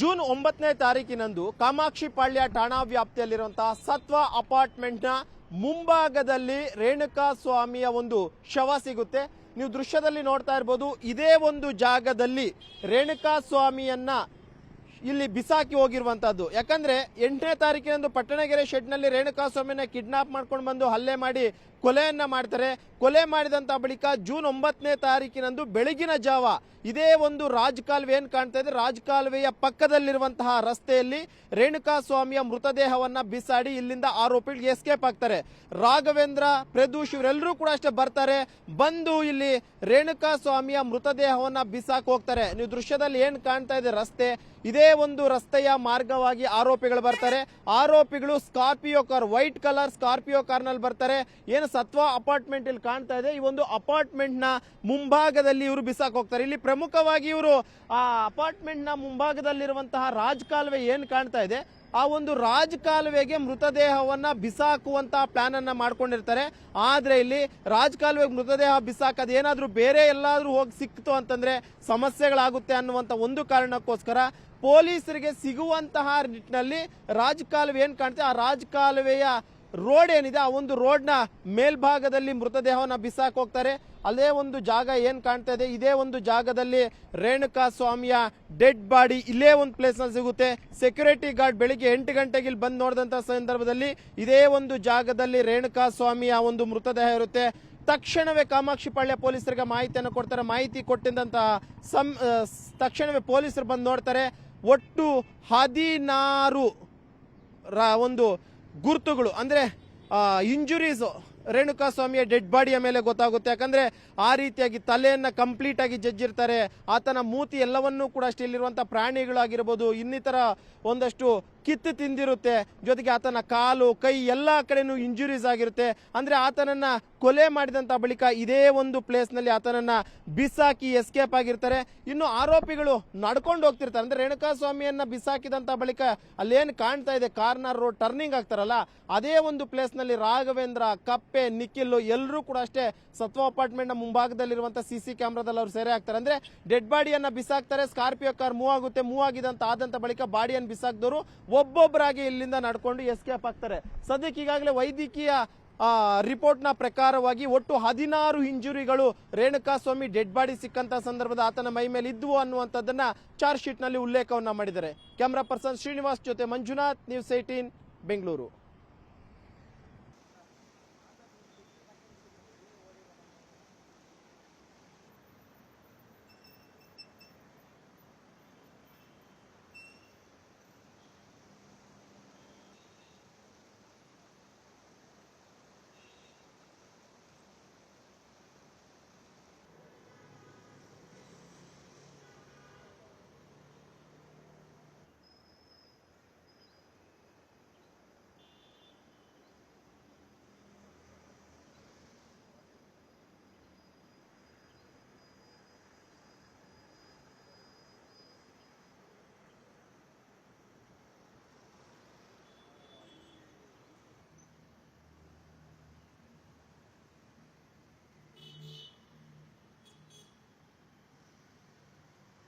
June ಒಂಬತ್ತನೇ ತಾರೀಕಿನಂದು ಕಾಮಾಕ್ಷಿ ಪಾಳ್ಯ ಠಾಣಾ ವ್ಯಾಪ್ತಿಯಲ್ಲಿರುವಂತಹ ಸತ್ವ ಅಪಾರ್ಟ್ಮೆಂಟ್ನ ಮುಂಭಾಗದಲ್ಲಿ ರೇಣುಕಾ ಸ್ವಾಮಿಯ ಒಂದು ಶವ ಸಿಗುತ್ತೆ. ನೀವು ದೃಶ್ಯದಲ್ಲಿ ನೋಡ್ತಾ ಇರ್ಬೋದು, ಇದೇ ಒಂದು ಜಾಗದಲ್ಲಿ ರೇಣುಕಾ ಸ್ವಾಮಿಯನ್ನ ಇಲ್ಲಿ ಬಿಸಾಕಿ ಹೋಗಿರುವಂತಹದ್ದು. ಯಾಕಂದ್ರೆ ಎಂಟನೇ ತಾರೀಕಿನಂದು ಪಟ್ಟಣಗೆರೆ ಶೆಡ್ನಲ್ಲಿ ರೇಣುಕಾ ಸ್ವಾಮಿನ ಕಿಡ್ನಾಪ್ ಮಾಡ್ಕೊಂಡು ಬಂದು ಹಲ್ಲೆ ಮಾಡಿ ಕೊಲೆಯನ್ನ ಮಾಡ್ತಾರೆ. ಕೊಲೆ ಮಾಡಿದಂತ ಬಳಿಕ ಜೂನ್ ಒಂಬತ್ತನೇ ತಾರೀಕಿನಂದು ಬೆಳಗಿನ ಜಾವ ಇದೇ ಒಂದು ರಾಜಕಾಲುವೆ ಏನು ಕಾಣ್ತಾ ಇದೆ? ರಾಜಕಾಲುವೆಯ ಪಕ್ಕದಲ್ಲಿರುವಂತಹ ರಸ್ತೆಯಲ್ಲಿ ರೇಣುಕಾ ಸ್ವಾಮಿಯ ಮೃತದೇಹವನ್ನು ಬಿಸಾಡಿ ಇಲ್ಲಿಂದ ಆರೋಪಿಗಳಿಗೆ ಎಸ್ಕೇಪ್ ಆಗ್ತಾರೆ. ರಾಘವೇಂದ್ರ, ಪ್ರದೂಷ್ ಇವರೆಲ್ಲರೂ ಕೂಡ ಅಷ್ಟೇ ಬರ್ತಾರೆ. ಬಂದು ಇಲ್ಲಿ ರೇಣುಕಾ ಸ್ವಾಮಿಯ ಮೃತದೇಹವನ್ನು ಬಿಸಾಕ್ ಹೋಗ್ತಾರೆ. ನೀವು ದೃಶ್ಯದಲ್ಲಿ ಏನು ಕಾಣ್ತಾ ಇದೆ? ರಸ್ತೆ. ಇದೇ ಒಂದು ರಸ್ತೆಯ ಮಾರ್ಗವಾಗಿ ಆರೋಪಿಗಳು ಬರ್ತಾರೆ. ಆರೋಪಿಗಳು Scorpio car, white colour Scorpio ಕಾರ್ನಲ್ಲಿ ಬರ್ತಾರೆ. ಏನು ಸತ್ವ ಅಪಾರ್ಟ್ಮೆಂಟ್ ಇಲ್ಲಿ ಕಾಣ್ತಾ ಇದೆ. ಈ ಒಂದು ಅಪಾರ್ಟ್ಮೆಂಟ್ನ ಮುಂಭಾಗದಲ್ಲಿ ಇವರು ಬಿಸಾಕ್ ಹೋಗ್ತಾರೆ. ಇಲ್ಲಿ ಪ್ರಮುಖವಾಗಿ ಇವರು ಆ ಅಪಾರ್ಟ್ಮೆಂಟ್ನ ಮುಂಭಾಗದಲ್ಲಿರುವಂತಹ ರಾಜಕಾಲುವೆ ಏನ್ ಕಾಣ್ತಾ ಇದೆ? ಆ ಒಂದು ರಾಜಕಾಲುವೆಗೆ ಮೃತದೇಹವನ್ನ ಬಿಸಾಕುವಂತಹ ಪ್ಲಾನ್ ಅನ್ನ ಮಾಡ್ಕೊಂಡಿರ್ತಾರೆ. ಆದ್ರೆ ಇಲ್ಲಿ ರಾಜಕಾಲುವೆಗೆ ಮೃತದೇಹ ಬಿಸಾಕದ ಏನಾದ್ರೂ ಬೇರೆ ಎಲ್ಲಾದ್ರೂ ಹೋಗಿ ಸಿಕ್ತು ಅಂತಂದ್ರೆ ಸಮಸ್ಯೆಗಳಾಗುತ್ತೆ ಅನ್ನುವಂತ ಒಂದು ಕಾರಣಕ್ಕೋಸ್ಕರ ಪೊಲೀಸರಿಗೆ ಸಿಗುವಂತಹ ನಿಟ್ಟಿನಲ್ಲಿ ರಾಜಕಾಲುವೆ ಏನ್ ಕಾಣ್ತದೆ ಆ ರಾಜಕಾಲುವೆಯ ರೋಡ್ ಏನಿದೆ ಆ ಒಂದು ರೋಡ್ನ ಮೇಲ್ಭಾಗದಲ್ಲಿ ಮೃತದೇಹವನ್ನ ಬಿಸಾಕ್ ಹೋಗ್ತಾರೆ. ಅದೇ ಒಂದು ಜಾಗ ಏನು ಕಾಣ್ತಾ ಇದೆ ಇದೇ ಒಂದು ಜಾಗದಲ್ಲಿ ರೇಣುಕಾ ಸ್ವಾಮಿಯ ಡೆಡ್ ಬಾಡಿ ಇಲ್ಲೇ ಒಂದು ಪ್ಲೇಸ್ನಲ್ಲಿ ಸಿಗುತ್ತೆ. ಸೆಕ್ಯೂರಿಟಿ ಗಾರ್ಡ್ ಬೆಳಿಗ್ಗೆ ಎಂಟು ಗಂಟೆಗೆ ಇಲ್ಲಿ ಬಂದು ನೋಡಿದಂತ ಸಂದರ್ಭದಲ್ಲಿ ಇದೇ ಒಂದು ಜಾಗದಲ್ಲಿ ರೇಣುಕಾ ಸ್ವಾಮಿಯ ಒಂದು ಮೃತದೇಹ ಇರುತ್ತೆ. ತಕ್ಷಣವೇ ಕಾಮಾಕ್ಷಿ ಪಾಳ್ಯ ಪೊಲೀಸರಿಗೆ ಮಾಹಿತಿಯನ್ನು ಕೊಡ್ತಾರೆ. ಮಾಹಿತಿ ಆ, ಸ್- ತಕ್ಷಣವೇ ಪೊಲೀಸರು ಬಂದು ನೋಡ್ತಾರೆ. ಒಟ್ಟು ಹದಿನಾರು ರ- ಒಂದು ಗುರುತುಗಳು ಅಂದರೆ ಇಂಜುರೀಸ್ ರೇಣುಕಾ ಸ್ವಾಮಿಯ ಡೆಡ್ ಬಾಡಿಯ ಮೇಲೆ ಗೊತ್ತಾಗುತ್ತೆ. ಯಾಕಂದ್ರೆ ಆ ರೀತಿಯಾಗಿ ತಲೆಯನ್ನ ಕಂಪ್ಲೀಟ್ ಆಗಿ ಜಜ್ಜಿರ್ತಾರೆ. ಆತನ ಮೂತಿ ಎಲ್ಲವನ್ನೂ ಕೂಡ ಅಷ್ಟೇ ಇಲ್ಲಿರುವಂಥ ಪ್ರಾಣಿಗಳಾಗಿರ್ಬೋದು, ಇನ್ನಿತರ ಒಂದಷ್ಟು ಕಿತ್ತು ತಿಂದಿರುತ್ತೆ. ಜೊತೆಗೆ ಆತನ ಕಾಲು, ಕೈ ಎಲ್ಲ ಕಡೆನೂ ಇಂಜುರೀಸ್ ಆಗಿರುತ್ತೆ. ಅಂದ್ರೆ ಆತನನ್ನ ಕೊಲೆ ಮಾಡಿದಂತ ಬಳಿಕ ಇದೇ ಒಂದು ಪ್ಲೇಸ್ನಲ್ಲಿ ಆತನನ್ನ ಬಿಸಾಕಿ ಎಸ್ಕೇಪ್ ಆಗಿರ್ತಾರೆ. ಇನ್ನು ಆರೋಪಿಗಳು ನಡ್ಕೊಂಡು ಹೋಗ್ತಿರ್ತಾರೆ. ಅಂದ್ರೆ ರೇಣುಕಾ ಸ್ವಾಮಿಯನ್ನ ಬಿಸಾಕಿದಂತ ಬಳಿಕ ಅಲ್ಲೇನ್ ಕಾಣ್ತಾ ಇದೆ? ಕಾರ್ನರ್ ರೋಡ್ ಟರ್ನಿಂಗ್ ಆಗ್ತಾರಲ್ಲ, ಅದೇ ಒಂದು ಪ್ಲೇಸ್ನಲ್ಲಿ ರಾಘವೇಂದ್ರ ಕಪ್ಪೆ ನಿಖಿಲ್ ಎಲ್ಲರೂ ಕೂಡ ಅಷ್ಟೇ ಸತ್ವ ಅಪಾರ್ಟ್ಮೆಂಟ್ನ ಮುಂಭಾಗದಲ್ಲಿರುವಂತಹ ಸಿ ಸಿ ಕ್ಯಾಮ್ರಾದಲ್ಲಿ ಅವರು ಸೆರೆ ಆಗ್ತಾರೆ ಅಂದ್ರೆ ಡೆಡ್ ಬಾಡಿಯನ್ನ ಬಿಸಾಕ್ತಾರೆ, ಸ್ಕಾರ್ಪಿಯೋ ಕಾರ್ ಮೂವ್ ಆಗುತ್ತೆ, ಮೂವ್ ಆಗಿದಂತ ಆದಂತ ಬಳಿಕ ಬಾಡಿಯನ್ನು ಬಿಸಾಕಿದವರು ಒಬ್ಬೊಬ್ಬರಾಗಿ ಇಲ್ಲಿಂದ ನಡ್ಕೊಂಡು ಎಸ್ಕೇಪ್ ಆಗ್ತಾರೆ. ಸದ್ಯಕ್ಕೆ ಈಗಾಗಲೇ ವೈದ್ಯಕೀಯ ರಿಪೋರ್ಟ್ನ ಪ್ರಕಾರವಾಗಿ ಒಟ್ಟು ಹದಿನಾರು ಇಂಜುರಿಗಳು ರೇಣುಕಾ ಸ್ವಾಮಿ ಡೆಡ್ ಬಾಡಿ ಸಿಕ್ಕಂತ ಸಂದರ್ಭದ ಆತನ ಮೈ ಮೇಲೆ ಇದ್ವು ಅನ್ನುವಂಥದ್ದನ್ನ ಚಾರ್ಜ್ ಶೀಟ್ನಲ್ಲಿ ಉಲ್ಲೇಖವನ್ನ ಮಾಡಿದ್ದಾರೆ. ಕ್ಯಾಮ್ರಾ ಪರ್ಸನ್ ಶ್ರೀನಿವಾಸ್ ಜೊತೆ ಮಂಜುನಾಥ್, ನ್ಯೂಸ್ ಏಟೀನ್ ಬೆಂಗಳೂರು.